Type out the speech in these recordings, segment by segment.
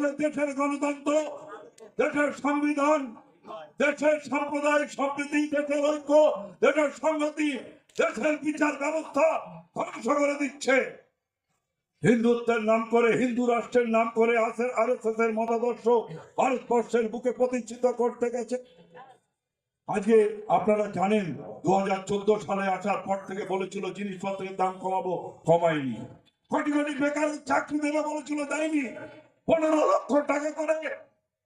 হলে দেশের গণতন্ত্র, দেশের সংবিধান, দেশের সাম্প্রদায়িক সম্প্রীতি, দেশের ঐক্য, দেশের সংহতি, দেশের বিচার ব্যবস্থা ধ্বংস করে দিচ্ছে। হিন্দুত্বের নাম করে, হিন্দু রাষ্ট্রের নাম করে আসের আর এস এর মতাদর্শ ভারতবর্ষের বুকে প্রতিষ্ঠিত করতে গেছে। আজকে আপনারা জানেন দু হাজার চোদ্দ সালে আসার পর থেকে বলেছিল, জিনিসপত্রের দাম কমাবো কমায়নি কোটি কোটি বেকার চাকরি দেবে বলেছিল, দেয়নি। পনেরো লক্ষ টাকা করে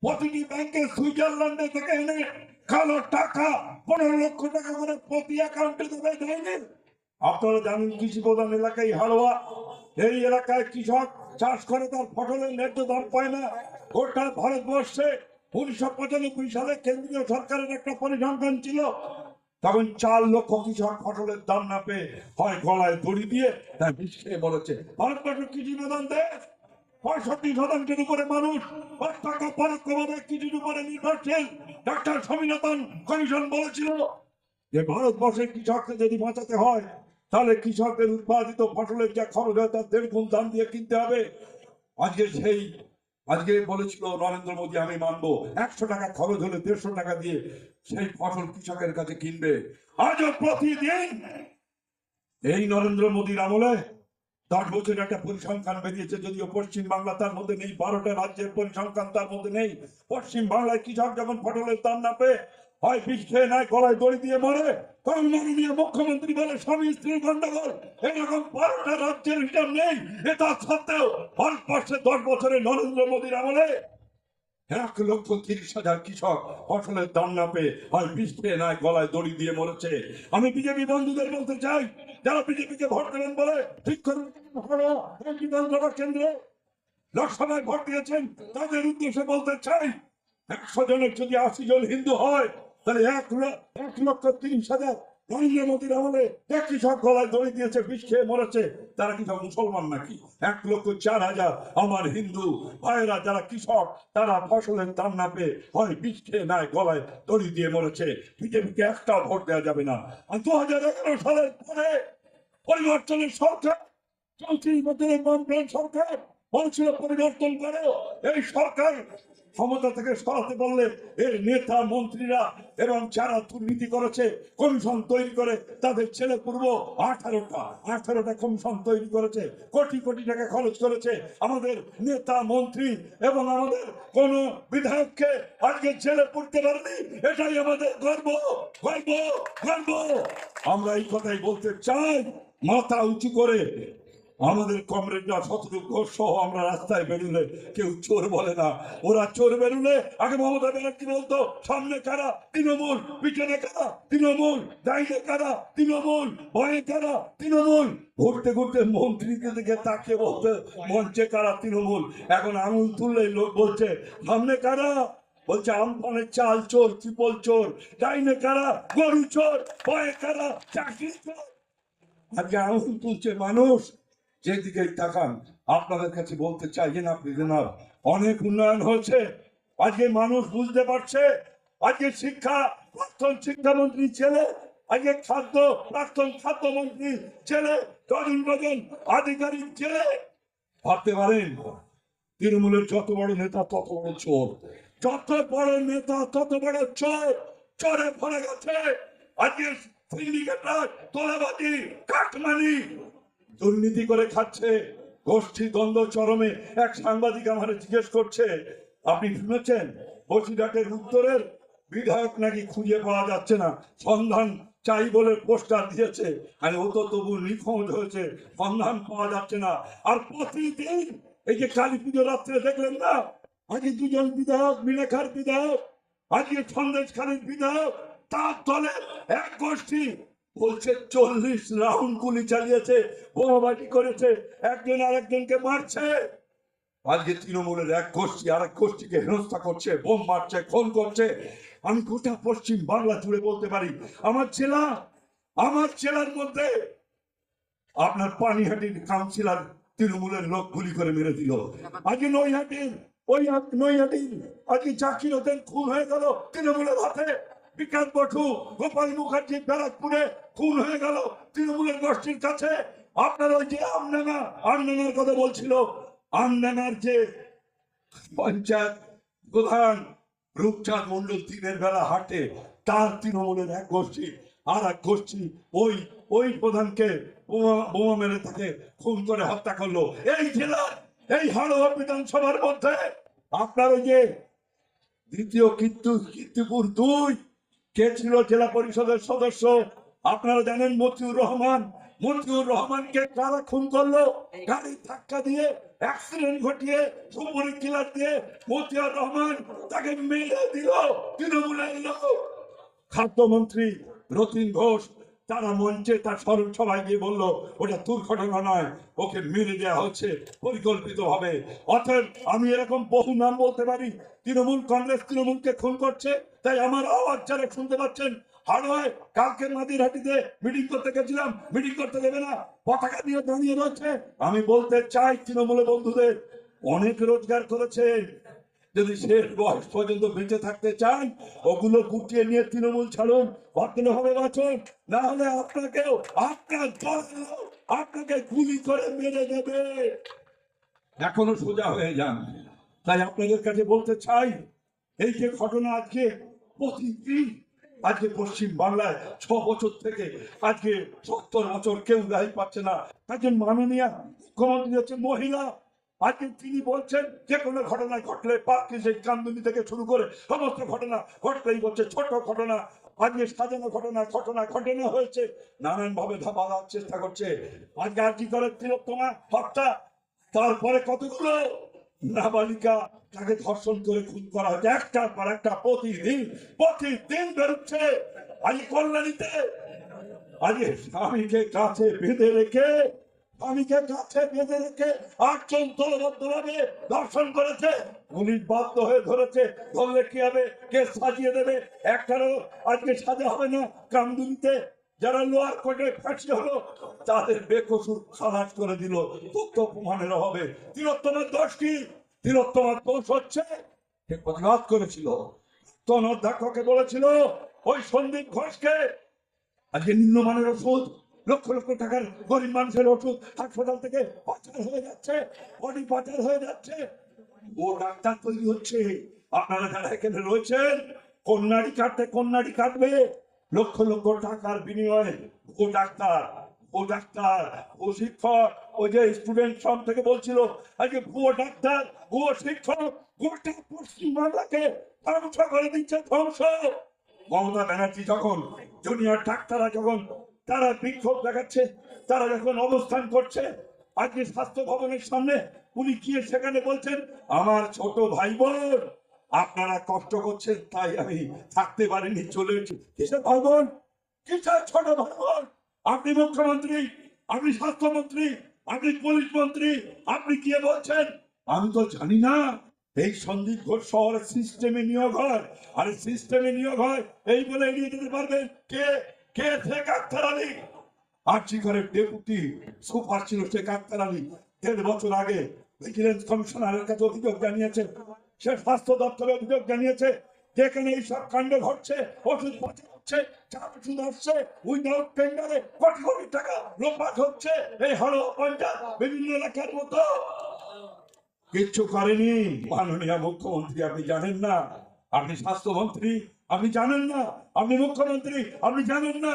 প্রতিটি ব্যাংকে সুইজারল্যান্ডে থেকে এনে কালো টাকা পনেরো লক্ষ টাকা করে প্রতি অ্যাকাউন্টে দেবে দেয়নি আপনারা জানেন কৃষি প্রধান এলাকায় হাড়োয়া এই এলাকায় কৃষক চাষ করে, তার ফসলের ন্যায্য দাম পায় না। গোটা ভারতবর্ষে উনিশশো পঁচানব্বই সালে কেন্দ্রীয় সরকারের একটা পরিসংখ্যান ছিল। তখন চার লক্ষ কৃষক ফসলের দাম না পেয়ে হয় গলায় দড়ি দিয়ে বিষ খেয়ে বলেছে, ভারতবর্ষ কৃষি প্রধান দেশ। পঁয়ষট্টি শতাংশের উপরে মানুষ প্রত্যক্ষ পরোক্ষভাবে কৃষির উপরে নির্ভরশীল। ডাক্তার স্বামীনাথন কমিশন বলেছিল যে ভারতবর্ষের কৃষককে যদি বাঁচাতে হয়, তাহলে কৃষকদের উৎপাদিত ফসলের যা খরচ হয়, তার দেড় গুণ দাম দিয়ে কিনতে হবে। আজকে সেই, আজকে বলেছিল নরেন্দ্র মোদী, আমি মানবো, একশো টাকা খরচ হলে দেড়শো টাকা দিয়ে সেই ফসল কৃষকের কাছে কিনবে। আজও প্রতিদিন এই নরেন্দ্র মোদীর আমলে দশ বছর একটা পরিসংখ্যান বেরিয়েছে, যদিও পশ্চিম বাংলা তার মধ্যে নেই, বারোটা রাজ্যের পরিসংখ্যান তার মধ্যে নেই। পশ্চিম বাংলায় কৃষক যখন ফসলের দাম না পেয়ে হয় বিষ খেয়ে নেয়, গলায় দড়ি দিয়ে মরে, তখন মাননীয় মুখ্যমন্ত্রী বলে, স্বামী স্ত্রী গন্ডগোল, এরকম বারোটা রাজ্যের হিসাব নেই এটা সত্ত্বেও ভারতবর্ষে দশ বছরে নরেন্দ্র মোদীর আমলে এক লক্ষ তিরিশ হাজার কৃষক ফসলের দাম না পেয়ে হয় বিষ খেয়ে নেয়, গলায় দড়ি দিয়ে মরেছে। আমি বিজেপি বন্ধুদের বলতে চাই যারা বিজেপিকে ভোট দেবেন বলে ঠিক বিধানসভা কেন্দ্রে লোকসভায় ভোট দিয়েছেন, তাদের উদ্দেশ্যে বলতে চাই, একশো জনের যদি আশি জন হিন্দু হয়, তাহলে এক এক লক্ষ তিরিশ হাজার নরেন্দ্র মোদীর আমলে এক গলায় দড়ি দিয়েছে বিষ খেয়ে মরেছে। তারা কি মুসলমান নাকি? এক লক্ষ চার হাজার আমার হিন্দু ভাইয়েরা যারা কৃষক, তারা ফসলের দাম না পেয়ে হয় বিষ খেয়ে নেয় গলায় দড়ি দিয়ে মরেছে। বিজেপিকে একটা ভোট দেওয়া যাবে না। দু হাজার এগারো সালের পরে পরিবর্তনের সরকার চৌত্রিশ বছরের মন্ত্রণ সরকার বলছিল পরিবর্তন করে এই সরকার ক্ষমতা থেকে সরাতে বললে এর নেতা, মন্ত্রীরা এবং যারা দুর্নীতি করেছে, কমিশন তৈরি করে তাদের ছেলে পূর্ব আঠারোটা আঠারোটা কমিশন তৈরি করেছে, কোটি কোটি টাকা খরচ করেছে। আমাদের নেতা, মন্ত্রী এবং আমাদের কোন বিধায়ককে আজকে ছেলে পড়তে পারেনি, এটাই আমাদের গর্ব গর্ব গর্ব। আমরা এই কথাই বলতে চাই। মাথা উঁচু করে আমাদের কমরেডরা শত্রু ঘোষ সহ আমরা রাস্তায় বেরোলে কেউ চোর বলে না। ওরা চোর বেরোলে আগে মমতা ব্যানার্জি বলতো, সামনে কারা? তৃণমূল। পিছনে কারা? তৃণমূল। ডাইনে কারা? তৃণমূল। ভয়ে কারা? তৃণমূল। ঘুরতে ঘুরতে মন্ত্রীকে দিকে তাকিয়ে বলতে, মঞ্চে কারা তৃণমূল? এখন আঙুল তুললেই লোক বলছে, সামনে কারা? বলছে আমফানের চাল চোর, ত্রিপল চোর। ডাইনে কারা? গরু চোর। ভয়ে কারা? চাকরি চোর। আজকে আঙুল তুলছে মানুষ যেদিকে তাকান, আপনাদের কাছে বলতে চাই যে না না অনেক উন্নয়ন হয়েছে। আজকে মানুষ বুঝতে পারছে, আজকে শিক্ষা, প্রাক্তন শিক্ষামন্ত্রী ছেলে, আজকে খাদ্য, প্রাক্তন খাদ্যমন্ত্রী ছেলে ডজন ডজন আধিকারিক ছেলে। ভাবতে পারেন, তৃণমূলের যত বড় নেতা, তত বড় চোর। যত বড় নেতা, তত বড় চোর, চোরে ভরে গেছে। আজকে দুর্নীতি করে খাচ্ছে, গোষ্ঠী দ্বন্দ্ব চরমে। এক সাংবাদিক আমার জিজ্ঞেস করছে, আপনি শুনেছেন বসিরহাটের উত্তরের? বিধায়ক নাকি খুঁজে পাওয়া যাচ্ছে না। সন্ধান চাই বলে পোস্টার দিয়েছে। আর ও তো তবু নিখোঁজ হয়েছে। সন্ধান পাওয়া যাচ্ছে না। আর প্রতিদিন এই যে কালী পুজো রাত্রে দেখলেন না? আজকে দুজন বিধায়ক মিলেখার বিধায়ক, আজকে সন্দেশ খালির বিধায়ক তার দলে এক গোষ্ঠী বলছে, চল্লিশ রাউন্ড গুলি চালিয়েছে বোমাবাটি করেছে, একজন আরেকজনকে মারছে। আজকে তৃণমূলের এক গোষ্ঠী আরেক গোষ্ঠীকে হেনস্থা করছে, বোম মারছে, খুন করছে। আমি গোটা পশ্চিম বাংলা জুড়ে বলতে পারি, আমার জেলা আমার জেলার মধ্যে আপনার পানিহাটির কাউন্সিলর তৃণমূলের লোক গুলি করে মেরে দিল। আজকে নৈহাটির, ওই এক- নৈহাটির, আজকে চাকরি হতেন খুন হয়ে গেল তৃণমূলের হাতে। বিকাশ বসু, গোপাল মুখার্জি ব্যারাকপুরে খুন হয়ে গেল তৃণমূলের গোষ্ঠীর কাছে। আপনার ওই যে আমডাঙ্গা, আমডাঙ্গার কথা বলছিল, আমডাঙ্গার যে পঞ্চায়েত প্রধান রূপচাঁদ মন্ডল দিনের বেলা হাঁটে, তার তৃণমূলের এক গোষ্ঠী আর এক গোষ্ঠী ওই ওই প্রধানকে বোমা বোমা মেরে তাকে খুন করে হত্যা করল। এই জেলার এই হাড়োয়া বিধানসভার মধ্যে আপনার ওই যে দ্বিতীয় কীর্তি কীর্তিপুর দুই কে ছিল জেলা পরিষদের সদস্য? আপনারা জানেন মতিউর রহমান। মতিউর রহমানকে কারা খুন করল? গাড়ির ধাক্কা দিয়ে অ্যাক্সিডেন্ট ঘটিয়ে, সুপুরি কিলার দিয়ে মতিউর রহমান তাকে মেরে দিল, তৃণমূলের লোক। খাদ্যমন্ত্রী রতিন ঘোষ তারা মঞ্চে তার স্মরণ সবাই গিয়ে বলল, ওটা দুর্ঘটনা নয়, ওকে মেরে দেওয়া হচ্ছে পরিকল্পিত ভাবে অতএব আমি এরকম বহু নাম বলতে পারি, তৃণমূল কংগ্রেস তৃণমূলকে খুন করছে, তাই আমার আওয়াজ যারা শুনতে পাচ্ছেন হাড়োয় কালকে মাদিরহাটিতে মিটিং করতে গেছিলাম মিটিং করতে দেবে না, পতাকা দিয়ে দাঁড়িয়ে রয়েছে। আমি বলতে চাই তৃণমূলের বন্ধুদের, অনেক রোজগার করেছে যদি শেষ বয়স পর্যন্ত বেঁচে থাকতে চান, ওগুলো গুটিয়ে নিয়ে তৃণমূল ছাড়ুন। ভদ্র হবে বাঁচুন না হলে আপনাকেও আপনার আপনাকে গুলি করে মেরে দেবে। এখনও সোজা হয়ে যান। তাই আপনাদের কাছে বলতে চাই, এই যে ঘটনা আজকে প্রতিদিন, আজকে পশ্চিম বাংলায় ছ বছর থেকে আজকে সত্তর বছর কেউ গাড়ি পাচ্ছে না। একজন মাননীয় মুখ্যমন্ত্রী হচ্ছে মহিলা আজকে তিনি বলছেন, যে কোনো ঘটনা ঘটলে পার্কে সেই কান্দুনি থেকে শুরু করে সমস্ত ঘটনা ঘটলেই বলছে, ছোট ঘটনা আজকে সাজানো ঘটনা ঘটনা ঘটনা হয়েছে। নানান ভাবে ধাপা দেওয়ার চেষ্টা করছে। আজকে আর কি করে তিলোত্তমা? হত্যা? তারপরে কতগুলো নাবালিকা তাকে ধর্ষণ করে খুন করা হচ্ছে একটার পর একটা প্রতিদিন প্রতিদিন বেরোচ্ছে আজ কল্যাণীতে। আজকে স্বামীকে কাছে বেঁধে রেখে স্বামীকে কাছে আটজন দর্শন করেছে বাধ্য হয়ে ধরেছে, ধরলে কি হবে, কে সাজিয়ে দেবে? একটারও আজকে সাজা হবে না যারা লোয়ার কোর্টে হলো, তাদের বেকসুর খালাস করে দিল তথ্য প্রমাণের দোষ হচ্ছে, সে প্রতিবাদ করেছিল। তন অধ্যক্ষকে বলেছিল, ওই সন্দীপ ঘোষকে আজকে নিম্নমানের ওষুধ লক্ষ লক্ষ টাকার গরিব মানুষের ওষুধ হাসপাতাল থেকে পাচার হয়ে যাচ্ছে, বডি পাচার হয়ে যাচ্ছে। ও ডাক্তার তৈরি হচ্ছে। আপনারা যারা এখানে রয়েছেন কন্যাড়ি কাটতে কন্যাড়ি কাটবে, লক্ষ লক্ষ টাকার বিনিময়ে। ও ডাক্তার ও ডাক্তার, ও শিক্ষক, ও যে স্টুডেন্ট সব থেকে বলছিল, আজকে ভুয়ো ডাক্তার, ভুয়ো শিক্ষক, গোটা পশ্চিমবাংলাকে ধ্বংস করে দিচ্ছে, ধ্বংস। মমতা ব্যানার্জি যখন জুনিয়র ডাক্তাররা যখন তারা বিক্ষোভ দেখাচ্ছে, তারা যখন অবস্থান করছে, আজকে স্বাস্থ্য ভবনের সামনে উনি গিয়ে সেখানে বলছেন? আমার ছোট ভাই বোন আপনারা কষ্ট করছেন, তাই আমি থাকতে পারিনি, চলে কিসের ভাই বোন কিসের ছোট ভাই বোন আপনি মুখ্যমন্ত্রী, আপনি স্বাস্থ্যমন্ত্রী আপনি পুলিশ মন্ত্রী, আপনি গিয়ে বলছেন? আমি তো জানি না। এই সন্দীপ ঘোষ শহরের সিস্টেমে নিয়োগ হয়, আর সিস্টেমে নিয়োগ হয়, এই বলে এড়িয়ে যেতে পারবেন? কে? কে শেখ আক্তার আলী ডেপুটি সুপার ছিল শেখ আক্তার আলী দেড় বছর আগে ভিজিলেন্স কমিশনারের কাছে অভিযোগ জানিয়েছে। সে স্বাস্থ্য দপ্তরে অভিযোগ জানিয়েছে, যেখানে এইসব কাণ্ড ঘটছে, ওষুধ হচ্ছে, চাপ ওষুধ আসছে, উইদাউট টেন্ডারে কোটি কোটি টাকা হচ্ছে। এই হলো পঞ্চায়েত বিভিন্ন এলাকার মতো। কিচ্ছু করেনি। মাননীয় মুখ্যমন্ত্রী, আপনি জানেন না। আপনি স্বাস্থ্যমন্ত্রী আপনি জানেন না? আপনি মুখ্যমন্ত্রী, আপনি জানেন না?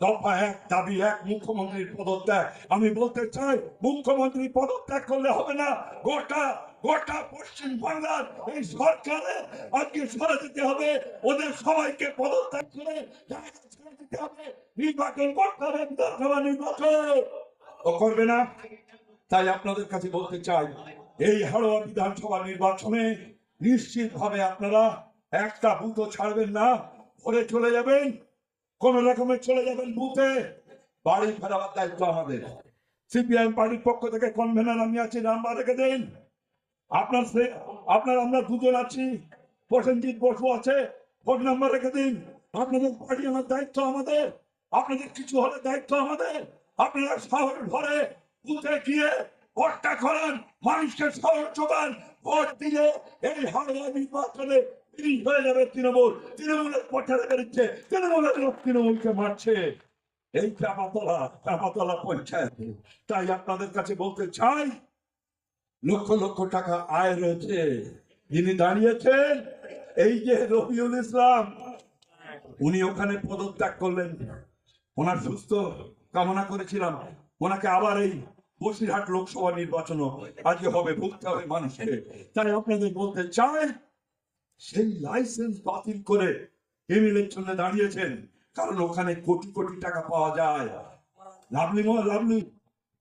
দফা এক, দাবি এক, মুখ্যমন্ত্রীর পদত্যাগ। আমি বলতে চাই, মুখ্যমন্ত্রী পদত্যাগ করলে হবে না। গোটা গোটা পশ্চিম বাংলার এই সরকারে আজকে সরে যেতে হবে। ওদের সবাইকে পদত্যাগ করে নির্বাচন করতে হবে, বিধানসভা নির্বাচন। ও করবে না। তাই আপনাদের কাছে বলতে চাই, এই হাড়োয়া বিধানসভা নির্বাচনে নিশ্চিত ভাবে আপনারা একটা বুথও ছাড়বেন না ভরে চলে যাবেন, কোন রকমে চলে যাবেন বুথে। বাড়ি ফেরাবার দায়িত্ব আমাদের। সিপিআইএম পার্টির পক্ষ থেকে কনভেনার আমি আছি, নাম্বার রেখে দেন। আপনার আপনার, আমরা দুজন আছি, প্রসেনজিৎ বসু আছে ফোন নাম্বার রেখে দিন। আপনাদের পার্টি আমার দায়িত্ব আমাদের। আপনাদের কিছু হলে দায়িত্ব আমাদের। আপনারা শহর ভরে বুথে গিয়ে ভোটটা করেন, মানুষকে শহর যোগান ভোট দিয়ে এই হাওড়া নির্বাচনে হয়ে যাবে তৃণমূল তৃণমূলের বেরোচ্ছে তৃণমূলের লোক তৃণমূলকে মারছে। এই চাপাতলা চাপাতলা তাই আপনাদের কাছে বলতে চাই, লক্ষ লক্ষ টাকা আয় রয়েছে। যিনি দাঁড়িয়েছেন, এই যে রবিউল ইসলাম, উনি ওখানে পদত্যাগ করলেন। ওনার সুস্থ কামনা করেছিলাম। ওনাকে আবার এই বসিরহাট লোকসভা নির্বাচন আজকে হবে, ভুগতে হবে মানুষকে। তাই আপনাদের বলতে চাই সেই লাইসেন্স বাতিল করে দাঁড়িয়েছেন। কারণ ওখানে কোটি কোটি টাকা পাওয়া যায়। Lovely lovely.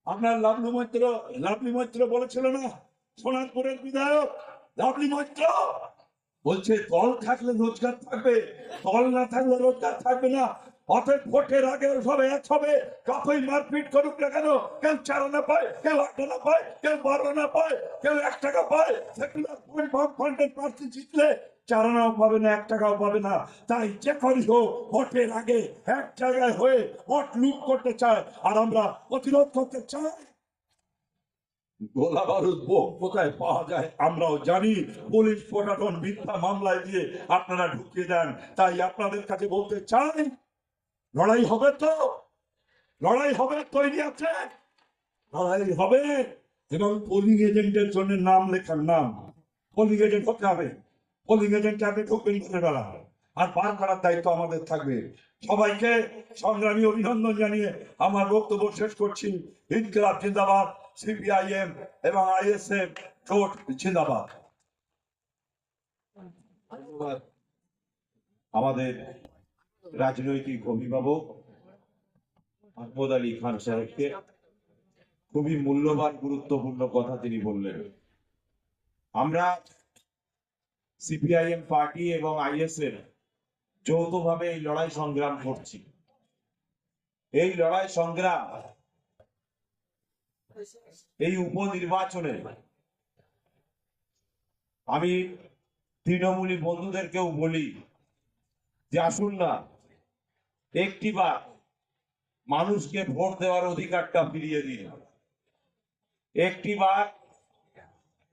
আপনার লাভলু মৈত্র, লাভলি মৈত্র বলেছিল না? সোনারপুরের বিধায়ক, লাভলি মৈত্র। বলছে, দল থাকলে রোজগার থাকবে, দল না থাকলে রোজগার থাকবে না। অতএব ভোটের আগে সবে এক হবে। যতই মারপিট করুক না কেন? কেউ চার আনা পায় কেউ আট আনা পায় কেউ বারো আনা পায় কেউ এক টাকা পায়। সেকুলার ফান্ডের প্রার্থী জিতলে চার আনাও পাবে না এক টাকাও পাবে না। তাই যে করি হোক ভোটের আগে এক জায়গায় হয়ে ভোট লুট করতে চায়। আর আমরা প্রতিরোধ করতে চাই। গোলা বারুদ বোম কোথায় পাওয়া যায়? আমরাও জানি পুলিশ প্রশাসন মিথ্যা মামলায় দিয়ে আপনারা ঢুকিয়ে দেন। তাই আপনাদের কাছে বলতে চাই লড়াই হবে তো। লড়াই হবে, তৈরি আছে। লড়াই হবে। এবং পোলিং এজেন্টের জন্য নাম লেখার নাম। পোলিং এজেন্ট হতে হবে। পোলিং এজেন্ট আপনি ঢুকবেন বেলা আর পার করার দায়িত্ব আমাদের থাকবে। সবাইকে সংগ্রামী অভিনন্দন জানিয়ে আমার বক্তব্য শেষ করছি। ইনকিলাব জিন্দাবাদ, সিপিআইএম এবং আইএসএফ জোট জিন্দাবাদ। আমাদের রাজনৈতিক অভিভাবক আহমদ আলী খান সাহেবকে খুবই মূল্যবান, গুরুত্বপূর্ণ কথা তিনি বললেন। আমরা সিপিআইএম পার্টি এবং আইএসএর যৌথভাবে এই লড়াই সংগ্রাম করছি। এই লড়াই সংগ্রাম এই উপনির্বাচনে আমি তৃণমূলী বন্ধুদেরকেও বলি যে আসুন না একটিবার মানুষকে ভোট দেওয়ার অধিকারটা ফিরিয়ে দিন একটিবার